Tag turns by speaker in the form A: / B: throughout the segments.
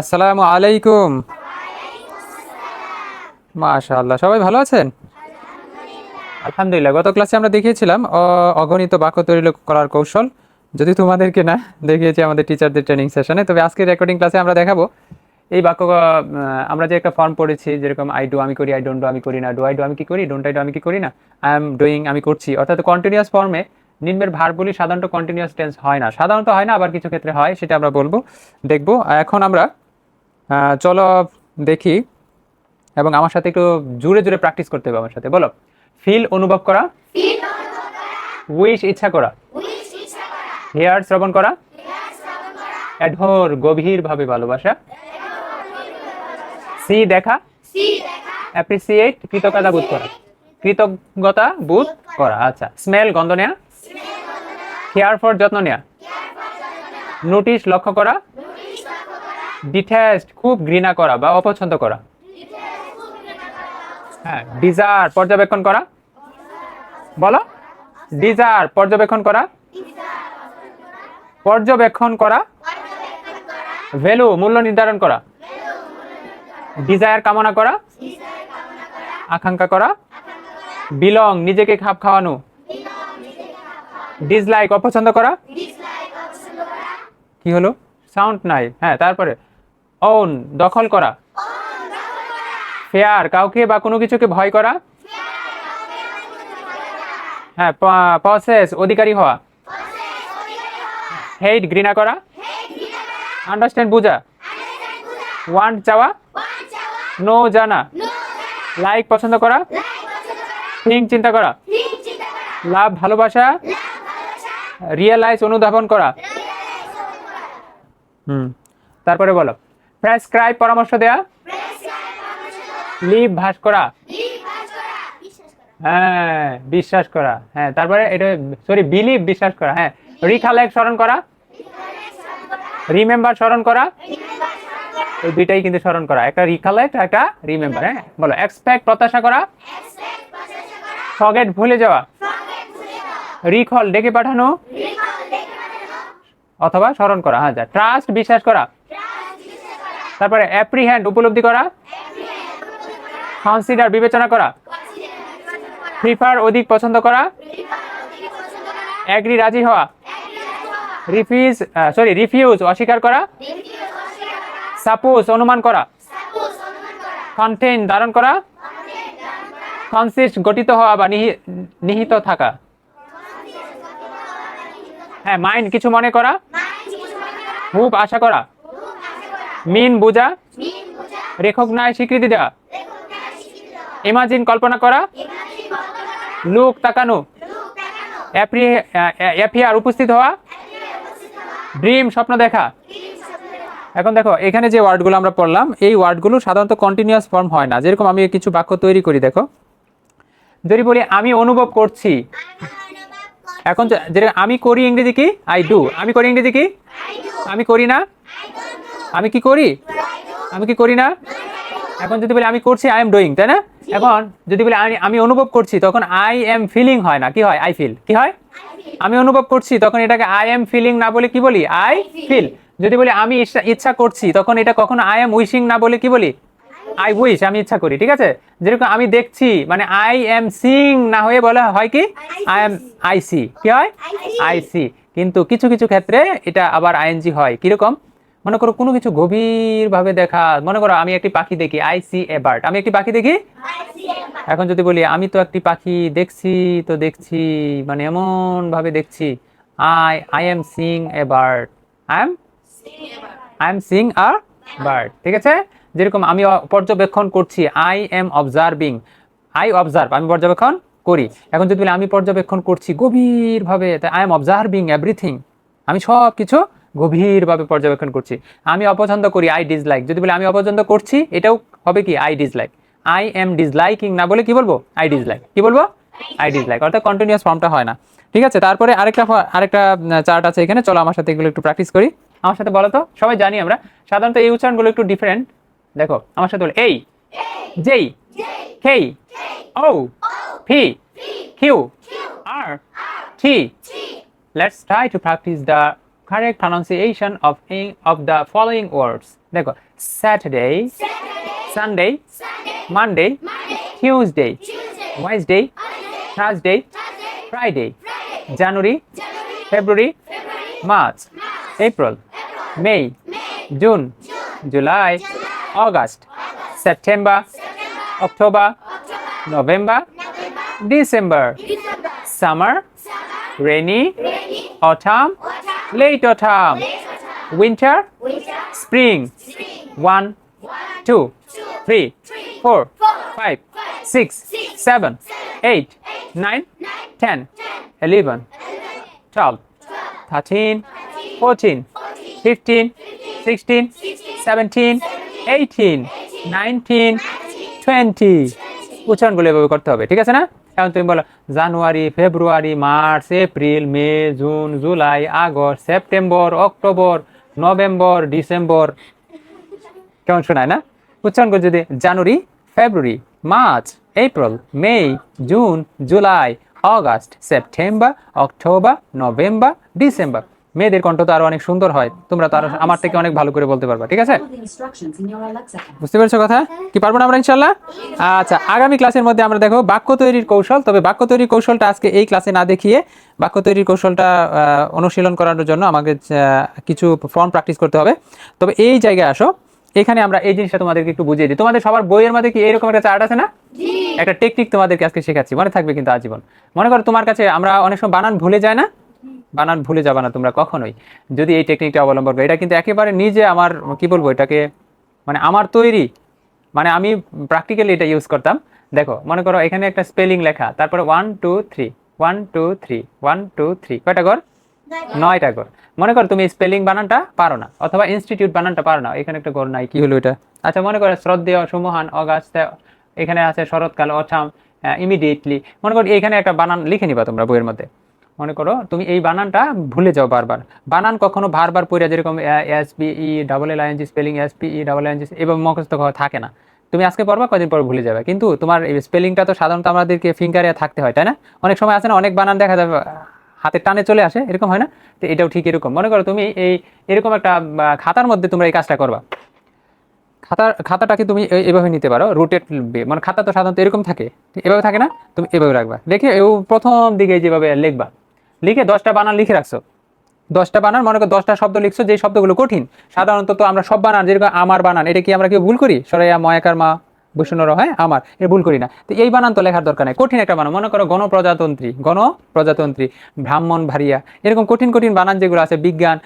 A: আসসালামু আলাইকুম। মাশাআল্লাহ, সবাই ভালো আছেন? আলহামদুলিল্লাহ, গত ক্লাসে আমরা দেখিয়েছিলাম অগণিত বাক্য তৈরি করার কৌশল। যদি তোমাদেরকে না দেখিয়েছি আমাদের টিচারদের ট্রেনিং সেশনে তবে আজকে রেকর্ডিং ক্লাসে আমরা দেখাবো। এই বাক্য আমরা যে একটা ফর্ম পড়েছি, যেরকম আই ডু আমি করি আই ডোন্ট ডু আমি করি না ডু আই ডু আমি কি করি ডোন্ট আই ডু আমি কি করি না আই এম ডুইং আমি করছি। অর্থাৎ কন্টিনিউয়াস ফর্মে নিম্নের ভার্বগুলি সাধারণত কন্টিনিউয়াস টেন্স হয় না। সাধারণত হয় না, আবার কিছু ক্ষেত্রে হয়, সেটা আমরা বলব, দেখব। এখন আমরা চলো দেখি। এবং আমার সাথে একটু জুড়ে জুড়ে প্র্যাকটিস করতে হবে আমার সাথে। বলো ফিল অনুভব করা উইশ ইচ্ছা করা হেয়ার শ্রবণ করা অ্যাডহর গভীরভাবে ভালোবাসা সি দেখা অ্যাপ্রিসিয়েট কৃতজ্ঞতা বোধ করা, কৃতজ্ঞতা বোধ করা। আচ্ছা স্মেল গন্ধ নেয়া কেয়ার ফর যত্ন নেয়া নোটিশ লক্ষ্য করা ডিটেস্ট খুব ঘৃণা করা বা অপছন্দ করা। হ্যাঁ ডিজার পর্যবেক্ষণ করা। বলো। ডিজার পর্যবেক্ষণ করা। পর্যবেক্ষণ করা। ভ্যালু মূল্য নির্ধারণ করা। ডিজায়ার কামনা করা। আকাঙ্ক্ষা করা। বিলং নিজেকে খাপ খাওয়ানো। ডিসলাইক অপছন্দ করা। কি হলো? সাউন্ড নাই। হ্যাঁ তারপরে। ওন দখল করা। ফেয়ার, কাউকে বা কোনো কিছুকে ভয় করা? হ্যাঁ প্রসেস অধিকারী হওয়া। হেইট ঘৃণা করা। আন্ডারস্ট্যান্ড বোঝা। ওয়ান্ট চাওয়া। নো জানা। লাইক পছন্দ করা। থিঙ্ক চিন্তা করা। লাভ, ভালোবাসা। রিয়েলাইজ অনুধাবন করা। হুম, তারপরে বলো। প্রেসক্রাইব পরামর্শ দেয়া। লিভ ভাস করা। হ্যাঁ বিশ্বাস করা। হ্যাঁ তারপরে এটা সরি বিলিভ বিশ্বাস করা। হ্যাঁ রিখালেক স্মরণ করা। রিমেম্বার স্মরণ করা। এই দুইটাই কিন্তু স্মরণ করা। একটা রিকালেক্ট একটা রিমেম্বার হ্যাঁ বলো। এক্সপেক্ট প্রত্যাশা করা। ফগেট ভুলে যাওয়া। রিকল ডেকে পাঠানো। অথবা স্মরণ করা। হ্যাঁ ট্রাস্ট বিশ্বাস করা। তারপরে অ্যাপ্রিহ্যান্ড উপলব্ধি করা। কনসিডার বিবেচনা করা। প্রিফার অধিক পছন্দ করা। অ্যাগ্রি রাজি হওয়া। রিফিউজ সরি রিফিউজ অস্বীকার করা। সাপোজ অনুমান করা। কন্টেন্ট ধারণ করা। কনসিস্ট গঠিত হওয়া বা নিহি- নিহিত থাকা। হ্যাঁ মাইন্ড কিছু মনে করা। হুপ আশা করা। মিন বোঝা রেকগনাইজ স্বীকৃতি দেওয়া। ইমাজিন কল্পনা করা। লুক তাকানো। অ্যাফিয়ার উপস্থিত হওয়া। ড্রিম স্বপ্ন দেখা। এখন দেখো এখানে যে ওয়ার্ডগুলো আমরা পড়লাম এই ওয়ার্ডগুলো সাধারণত কন্টিনিউয়াস ফর্ম হয় না। যেরকম আমি কিছু বাক্য তৈরি করি দেখো। যদি বলি আমি অনুভব করছি। এখন যে- যেটা আমি করি ইংরেজি কি? আই ডু আমি করি ইংরেজি কি? আমি করি না? আমি কি করি? আমি কি করি না? এখন যদি বলি আমি করছি আই এম ডুইং তাই না? এখন যদি বলি আমি অনুভব করছি তখন আই এম ফিলিং হয় না। কি হয়? আই ফিল কি হয়? আমি অনুভব করছি তখন এটাকে আই এম ফিলিং না বলে কি বলি? আই ফিল যদি বলি আমি ইচ্ছা- ইচ্ছা করছি তখন এটা কখনো আই এম উইশিং না বলে কি বলি? আই উইশ আমি ইচ্ছা করি ঠিক আছে? যেরকম আমি দেখছি মানে আই এম সিং না হয়ে বলা হয় কি? আই এম আই সি কি হয়? আই সি কিন্তু কিছু কিছু ক্ষেত্রে এটা আবার আইএনজি হয়। কীরকম? মনে করো কোনো কিছু গভীরভাবে দেখা মনে করো আমি একটি পাখি দেখি আই সি এ বার্ড আমি একটি পাখি দেখি? এখন যদি বলি আমি তো একটি পাখি দেখছি তো দেখছি মানে এমন ভাবে দেখছি I I am sing a bird I am I am sing a bird ঠিক আছে? যেরকম আমি পর্যবেক্ষণ করছি I am observing I observe আমি পর্যবেক্ষণ করি। এখন যদি বলি আমি পর্যবেক্ষণ করছি গভীরভাবে আই এম অবজার্ভিং এভরিথিং আমি সব কিছু গভীরভাবে পর্যবেক্ষণ করছি। আমি অপছন্দ করি আই ডিসলাইক যদি বলি আমি অপছন্দ করছি, এটাও হবে কি? I dislike I am disliking না বলে কি বলব? আই ডিসলাইক কি বলব? আই ডিসলাইক অর্থাৎ কন্টিনিউয়াস ফর্মটা হয় না। ঠিক আছে? তারপরে আরেকটা আরেকটা চার্ট আছে এখানে। চলো আমার সাথে এগুলো একটু প্র্যাকটিস করি। আমার সাথে বলো তো? সবাই জানি আমরা। সাধারণত এই উচ্চারণগুলো একটু ডিফারেন্ট দেখো, আমার সাথে বলো। I, J, K O P Q, R, T. Let's try to practice the correct pronunciation of of the following words দেখো Saturday Sunday Monday Tuesday Wednesday Thursday Friday January February March April May June July August September October November December summer, rainy, autumn, late autumn, winter, spring. One, two, three, four, five, six, seven, eight, nine, ten, eleven, twelve, thirteen, fourteen, fifteen, sixteen, seventeen, eighteen, nineteen, twenty উচ্চারণগুলো এভাবে করতে হবে ঠিক আছে না এখন তুমি বলো, January, February, March, April, May, June, July, August, September, October, November, December. কেমন শোনায় না? উচ্চারণ করে যদি, January, February, March, April, May, June, July August September, October, November, December. মেয়েদের কণ্ঠ তো আরও অনেক সুন্দর হয়। তোমরা তো আরও আমার থেকে অনেক ভালো করে বলতে পারবা ঠিক আছে. বুঝতে পেরেছ কথা? কি পারব না আমরা ইনশাল্লাহ আচ্ছা আগামী ক্লাসের মধ্যে আমরা দেখো বাক্য তৈরির কৌশল। তবে বাক্য তৈরির কৌশলটা আজকে এই ক্লাসে না দেখিয়ে বাক্য তৈরির কৌশলটা অনুশীলন করানোর জন্য আমাকে কিছু ফর্ম প্র্যাকটিস করতে হবে। তবে এই জায়গায় আসো। এখানে আমরা এই জিনিসটা তোমাদেরকে একটু বুঝিয়ে দিই। তোমাদের সবার বইয়ের মধ্যে কি এরকম একটা চার্ট আছে না? একটা টেকনিক তোমাদেরকে আজকে শেখাচ্ছি। মনে থাকবে কিন্তু আজীবন। মনে করো তোমার কাছে আমরা অনেক সময় বানান ভুলে যায় না? বানান ভুলে যাবে না তোমরা কখনোই। যদি এই টেকনিকটা অবলম্বন করো এটা কিন্তু একেবারে নিজে আমার কি বলব এটাকে মানে আমার তৈরি। মানে আমি প্র্যাকটিক্যালি এটা ইউজ করতাম। দেখো মনে করো এখানে একটা স্পেলিং লেখা তারপরে one two three one two three one two three কয়টা কর নয়টা। কর মনে করো তুমি স্পেলিং বানানটা পারো না অথবা ইনস্টিটিউট বানানটা পারো না এখানে একটা গর নাই কি হলো এটা? আচ্ছা মনে করো শ্রদ্ধেয় সুমহান অগাস্ট এখানে আছে শরৎকাল অছাম ইমিডিয়েটলি মনে করো এখানে একটা বানান লিখে নিবা তোমরা বইয়ের মধ্যে। মনে করো, তুমি এই বানানটা ভুলে যাও বারবার। বানান কখনো বারবার পড়ে যেরকম S P E double L ING spelling S P E double ING এবং মুখস্থ থাকে না। তুমি আজকে পড়বা, কদিন পর ভুলে যাবে। কিন্তু তোমার স্পেলিংটা তো সাধারণত আমাদেরকে ফিঙ্গারে থাকতে হয়, তাই না? অনেক সময় আছে না, অনেক বানান দেখা যাবে হাতের টানে চলে আসে, এরকম হয় না? তো এটাও ঠিক এরকম। মনে করো তুমি এই, এরকম একটা খাতার মধ্যে তোমরা এই কাজটা করবা। খাতার খাতাটাকে তুমি এভাবে নিতে পারো রুটেড মানে খাতা তো সাধারণত এরকম থাকে। এভাবে থাকে না? তুমি এভাবে রাখবা। দেখে প্রথম দিকে যেভাবে লিখবা লিখে দশটা বানান লিখে রাখছো। দশটা বানান, মনে করো দশটা শব্দ লিখছো যে শব্দগুলো কঠিন, সাধারণত তো আমরা সব বানান, যেরকম আমার বানান, এটা কি আমরা কেউ ভুল করি? সরাইয়া ময়াকার মা বৈষ্ণর, হয়, আমার, এটা ভুল করি না। তো এই বানান তো লেখার দরকার নেই। কঠিন একটা বানান, মনে করো গণপ্রজাতন্ত্রী গণপ্রজাতন্ত্রী, ব্রাহ্মণ, ভারিয়া, এরকম কঠিন কঠিন বানান যেগুলো আছে, বিজ্ঞান,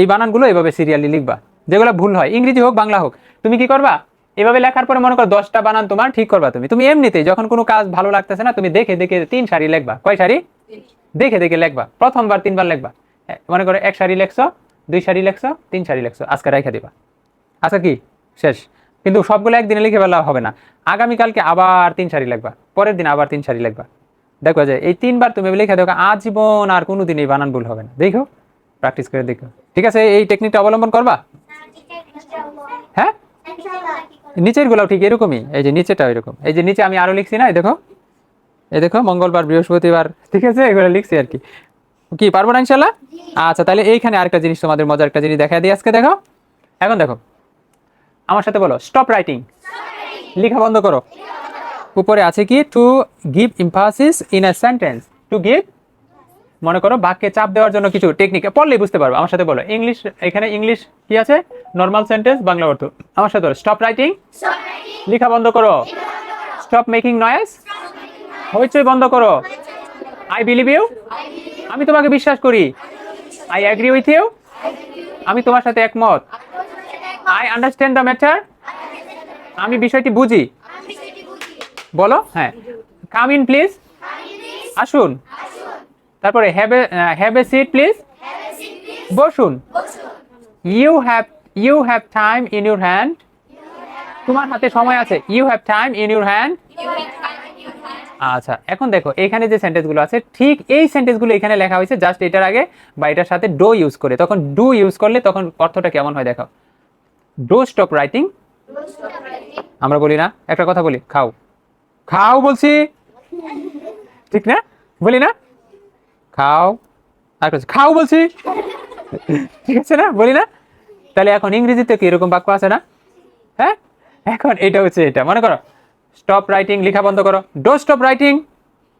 A: এই বানানগুলো এভাবে সিরিয়ালি লিখবা। যেগুলো ভুল হয়, ইংরেজি হোক, বাংলা হোক, তুমি কি করবা? এভাবে লেখার পরে মনে করো দশটা বানান তোমার ঠিক করবা তুমি। তুমি এমনিতেই যখন কোনো কাজ ভালো লাগতেছে না, তুমি দেখে দেখে তিন সারি লিখবা। কয় সারি? দেখে দেখে লিখবা। প্রথমবার তিনবার লেখবা। মনে করো এক সারি লেখছো দুই সারি লেখছো তিন সারি লেখছো আজকে রেখে দিবা। আচ্ছা কি? শেষ। কিন্তু সবগুলো একদিনে লিখে ফেলা হবে না। আগামীকালকে আবার তিন সারি লিখবা পরের দিন আবার তিন সারি লিখবা। দেখো যে এই তিনবার তুমি লিখে দেখো আজীবন আর কোনোদিন এই বানান ভুল হবে না। দেখো প্র্যাকটিস করে দেখো। ঠিক আছে এই টেকনিকটা অবলম্বন করবা? হ্যাঁ? নিচের গুলাও ঠিক এরকমই এই যে নিচেটা এরকম এই যে নিচে আমি আরও লিখছি না দেখো। এই দেখো মঙ্গলবার বৃহস্পতিবার ঠিক আছে? এগুলো লিখছি আর কি। কি পারব না ইনশাল্লাহ আচ্ছা তাহলে এইখানে আরেকটা জিনিস তোমাদের মজার একটা জিনিস দেখা দিই আজকে দেখো। এখন দেখো আমার সাথে বলো স্টপ রাইটিং লেখা বন্ধ করো। উপরে আছে কি? To give emphasis in a sentence to give মনে করো বাক্যে চাপ দেওয়ার জন্য কিছু টেকনিক পড়লেই বুঝতে পারব। আমার সাথে বলো ইংলিশ এখানে ইংলিশ কি আছে? নর্মাল সেন্টেন্স বাংলা অর্থ। আমার সাথে বলো স্টপ রাইটিং লেখা বন্ধ করো। স্টপ মেকিং নয়েস হইচই বন্ধ করো। আই বিলিভ ইউ আমি তোমাকে বিশ্বাস করি। আই অ্যাগ্রি উইথ ইউ আমি তোমার সাথে একমত। আই আন্ডারস্ট্যান্ড দ্য ম্যাটার আমি বিষয়টি বুঝি। বলো হ্যাঁ। কাম ইন প্লিজ আসুন। তারপরে have a have a seat please বসুন। You have you have time in your hand তোমার হাতে সময় আছে। You have time in your hand আচ্ছা এখন দেখো, এখানে যে সেন্টেন্সগুলো আছে, ঠিক এই সেন্টেন্সগুলো এখানে লেখা হয়েছে জাস্ট এটার আগে বা এটার সাথে ডো ইউজ করে। তখন ডু ইউজ করলে তখন অর্থটা কেমন হয় দেখো। ডো স্টপ রাইটিং আমরা বলি না, একটা কথা বলি, খাও। খাও বলছি। ঠিক না? বলি না? খাও। আর খাও বলছি। ঠিক আছে না? বলি না? তাহলে এখন ইংরেজিতে কি এরকম বাক্য আছে না? হ্যাঁ? এখন এটা হচ্ছে এটা, মনে করো। স্টপ রাইটিং লেখা বন্ধ করো। ডো স্টপ রাইটিং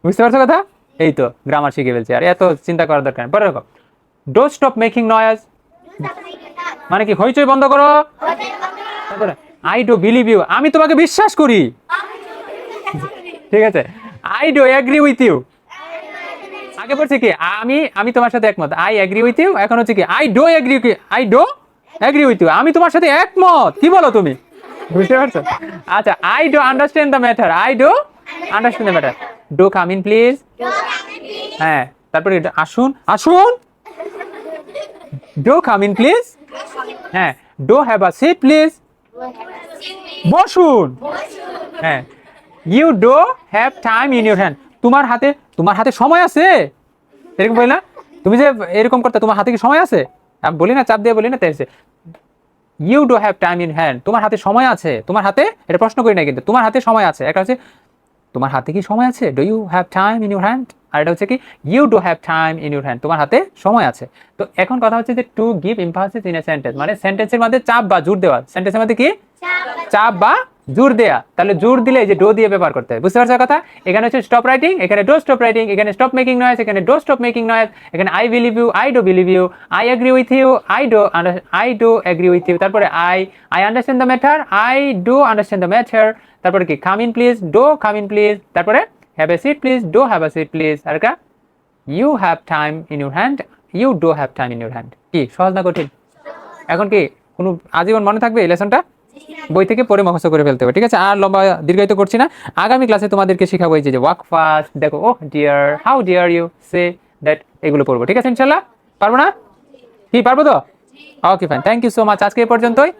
A: বুঝতে পারছ কথা? এই তো গ্রামার শিখে ফেলছি। আর এত চিন্তা করার দরকার পরে দেখো। ডো স্টপ মেকিং নয়েজ মানে কি, হইচই বন্ধ করো। তারপরে আই ডো বিলিভ ইউ আমি তোমাকে বিশ্বাস করি। ঠিক আছে? I do agree with you আগে বলছে কি, আমি আমি তোমার সাথে একমত। আই অ্যাগ্রি উইথ ইউ এখন হচ্ছে কি I do agree I do agree with you আমি তোমার সাথে একমত। কি বলো তুমি? বুঝতে পারছ আচ্ছা I do understand the matter I do understand the matter do come in please হ্যাঁ তারপরে আসুন আসুন। ডো কাম ইন প্লিজ হ্যাঁ do have a seat please বসুন। হ্যাঁ you do have time in your hand তোমার হাতে তোমার হাতে সময় আছে? এরকম বলি না? তুমি যে এরকম করতে তোমার হাতে কি সময় আছে? আমি বলি না চাপ দিয়ে বলি না তাই you do have time in hand তোমার হাতে সময় আছে। তোমার হাতে এটা প্রশ্ন করি না কিন্তু তোমার হাতে সময় আছে। একটা হচ্ছে তোমার হাতে কি সময় আছে? Do you have time in your hand আর এটা হচ্ছে কি you do have time in your hand তোমার হাতে সময় আছে। তো এখন কথা হচ্ছে যে to give emphasis in a sentence মানে সেন্টেন্সের মধ্যে চাপ বা জোর দেওয়া। সেন্টেন্সের মধ্যে কি? চাপ বা জোর দেয়া, তাহলে জোর দিলে যে ডো দিয়ে ব্যবহার করতে হয়। বুঝতে পারছ কথা? এখানে হচ্ছে স্টপ রাইটিং এখানে ডো স্টপ রাইটিং এখানে স্টপ মেকিং নয়েস এখানে ডো স্টপ মেকিং নয়েস এখানে I believe you I do believe you I agree with you I do I do agree with you তারপরে I I understand the matter I do understand the matter তারপরে কি? Come in please do come in please তারপরে have a seat please do have a seat please আর কা you have time in your hand you do have time in your hand কি? সহজ না কঠিন? এখন কি, কোনো আজীবন মনে থাকবে এই লেসনটা বই থেকে পরে মুখস্থ করে ফেলতে হবে, ঠিক আছে? আর লম্বা দীর্ঘায়িত করছি না। আগামী ক্লাসে তোমাদেরকে শেখাবো এই যে ওয়াক ফাস্ট দেখো O dear, how dear you, say, that, এগুলো পড়ব, ঠিক আছে ইনশাল্লাহ? পারব না? কি, পারব তো? Okay, fine, thank you so much. আজকে এই পর্যন্তই।